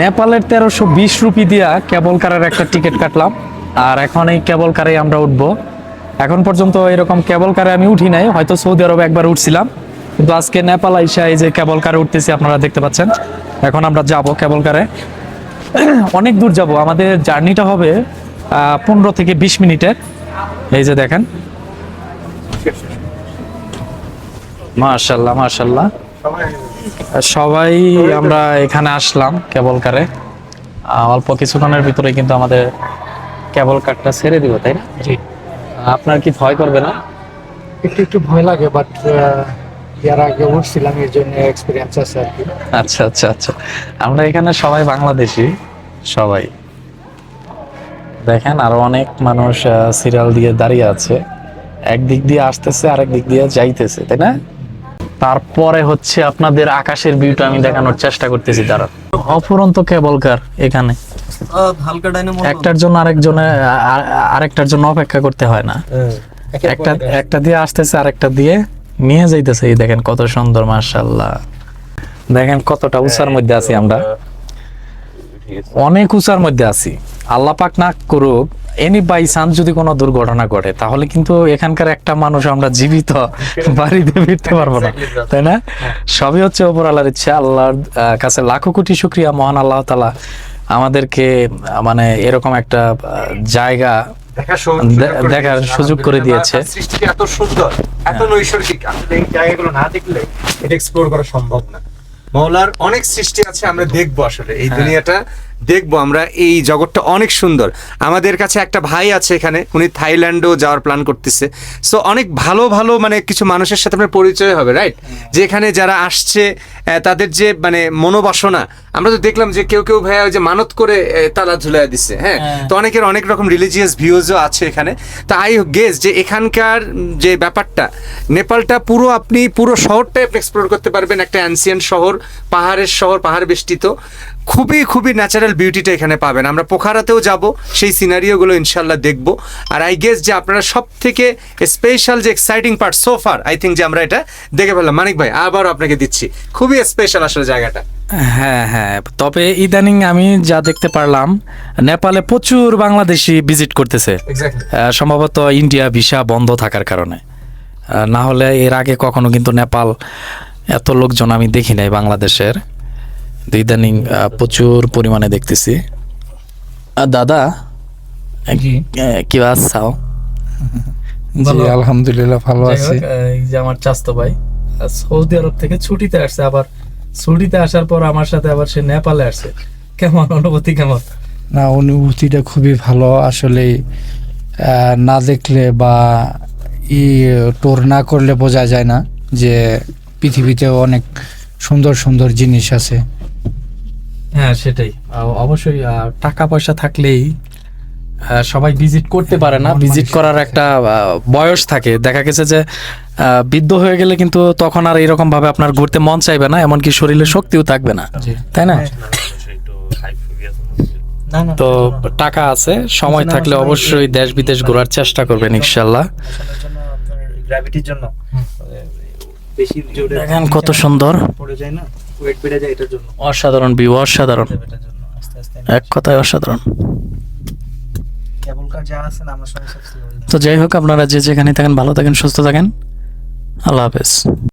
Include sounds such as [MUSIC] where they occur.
নেপালের তেরোশো বিশ রুপি দিয়া কেবল কারের একটা টিকিট কাটলাম। আর এখন এই কেবল কারে আমরা উঠবো। এখন পর্যন্ত এরকম কেবল কারে আমি উঠি নাই, হয়তো সৌদি আরবে একবার উঠছিলাম। কিন্তু আজকে নেপাল আইসা এই যে কেবল কারে উঠতেছি, আপনারা দেখতে পাচ্ছেন। এখন আমরা যাব কেবল কারে। অনেক দূর যাব। আমাদের জার্নিটা হবে পনেরো থেকে বিশ মিনিটের। এই যে দেখেন। মাশাল্লাহ মাশাল্লাহ। সবাই আমরা এখানে আসলাম কেবল কারে। অল্প কিছুক্ষণের ভিতরে কিন্তু আমাদের কেবল কারটা ছেড়ে দিব তাই না? জি। আপনার কি ভয় করবে না? একটু একটু ভয় লাগে বাট এর আগে উঠছিলাম এর জন্য এক্সপিরিয়েন্স আছে আর কি। আচ্ছা আচ্ছা আচ্ছা। আমরা এখানে সবাই বাংলাদেশি সবাই। দেখেন আরও অনেক মানুষ সিরিয়াল দিয়ে দাঁড়িয়ে আছে। একদিক দিয়ে আসতেছে আরেক দিক দিয়ে যাইতেছে তাই না? তারপরে হচ্ছে আপনাদের আকাশের ভিউটা আমি দেখানোর চেষ্টা করতেছি তারা অফুরন্ত কেবল কার এখানে। একটার জন্য আরেকজনের আরেকটার জন্য অপেক্ষা করতে হয় না। একটা একটা দিয়ে আসতেছে, আরেকটা দিয়ে নিয়ে যাইতেছে। এই দেখেন কত সুন্দর মার্শাল্লাহ দেখেন কতটা উঁচার মধ্যে আছি আমরা। অনেক উঁচার মধ্যে আছি। আল্লাহ পাক না করুক এনি বাই চান্স যদি কোনো দুর্ঘটনা ঘটে তাহলে কিন্তু এখানকার একটা মানুষ আমরা জীবিত [LAUGHS] বাড়িতে ফিরতে পারব না। তাই না? সবই হচ্ছে ওপর আল্লাহর ইচ্ছা। আল্লাহর কাছে লাখো কোটি শুক্রিয়া মহান আল্লাহ তালা আমাদেরকে মানে এরকম একটা জায়গা দেখার সুযোগ করে দিয়েছে। সৃষ্টিটা এত সুন্দর এত নৈসর্গিক। আসলে এই জায়গাগুলো না দেখলে এটা এক্সপ্লোর করা সম্ভব না। মৌলার অনেক সৃষ্টি আছে আমরা দেখব আসলে। এই দুনিয়াটা দেখব আমরা এই জগৎটা অনেক সুন্দর। আমাদের কাছে একটা ভাই আছে এখানে উনি থাইল্যান্ডও যাওয়ার প্ল্যান করতেছে। সো অনেক ভালো ভালো মানে কিছু মানুষের সাথে আপনার পরিচয় হবে রাইট যে এখানে যারা আসছে তাদের যে মানে মনোবাসনা আমরা তো দেখলাম যে কেউ কেউ ভাইয়া ওই যে মানত করে তালা ঝুলাই দিচ্ছে হ্যাঁ? তো অনেকের অনেক রকম রিলিজিয়াস ভিউজও আছে এখানে। তা আই গেস যে এখানকার যে ব্যাপারটা নেপালটা পুরো আপনি পুরো শহরটাই আপনি এক্সপ্লোর করতে পারবেন একটা অ্যানসিয়েন্ট শহর পাহাড়ের শহর পাহাড় বেষ্টিত। খুবই খুবই ন্যাচারাল বিউটিটা এখানে পাবেন। আমরা পোখারাতেও যাব সেই সিনারিওগুলো ইনশাল্লাহ দেখব। আর আই গেস যে আপনারা সব থেকে স্পেশাল যে exciting part so far I think যে আমরা এটা দেখে ফেললাম। মানিক ভাই আবারও আপনাকে দিচ্ছি। খুবই স্পেশাল আসলে জায়গাটা। হ্যাঁ হ্যাঁ। তবে ইদানিং আমি যা দেখতে পারলাম নেপালে প্রচুর বাংলাদেশি ভিজিট করতেছে। সম্ভবত ইন্ডিয়া ভিসা বন্ধ থাকার কারণে। না হলে এর আগে কখনো কিন্তু নেপাল এত লোকজন আমি দেখি নাই বাংলাদেশের। ইদানিং আহ, প্রচুর পরিমাণে দেখতেছি। দাদা কি আসাও জি আলহামদুলিল্লাহ ভালো আছি। এই যে আমার চাস্তো ভাই সৌদি আরব থেকে ছুটিতে আসছে আবার ছুটিতে আসার পর আমার সাথে আবার সে নেপালে আসছে। কেমন অনুভূতি কেমন? না অনুভূতিটা খুবই ভালো। আসলে না দেখলে বা ই টোর না করলে বোঝা যায় না যে পৃথিবীতে অনেক সুন্দর সুন্দর জিনিস আছে। হ্যাঁ সেটাই। অবশ্যই টাকা পয়সা থাকলেই সবাই ভিজিট করতে পারে না। ভিজিট করার একটা বয়স থাকে। দেখা গেছে যে বৃদ্ধ হয়ে গেলে কিন্তু তখন আর এরকম ভাবে আপনার ঘুরতে মন চাইবে না এমনকি শরীরে শক্তিও থাকবে না। তাই না? তো টাকা আছে সময় থাকলে অবশ্যই দেশ বিদেশ ঘোরার চেষ্টা করবেন ইনশাল্লাহ। গ্র্যাভিটির জন্য বেশি জোরে দেখেন কত সুন্দর। পড়ে যায় না? ওয়েট বেড়ে যায় এটার জন্য। অসাধারণ ভিউ অসাধারণ। এক কথায় অসাধারণ। তো যাই হোক আপনারা যে যেখানে থাকেন ভালো থাকেন সুস্থ থাকেন। আল্লাহ হাফেজ।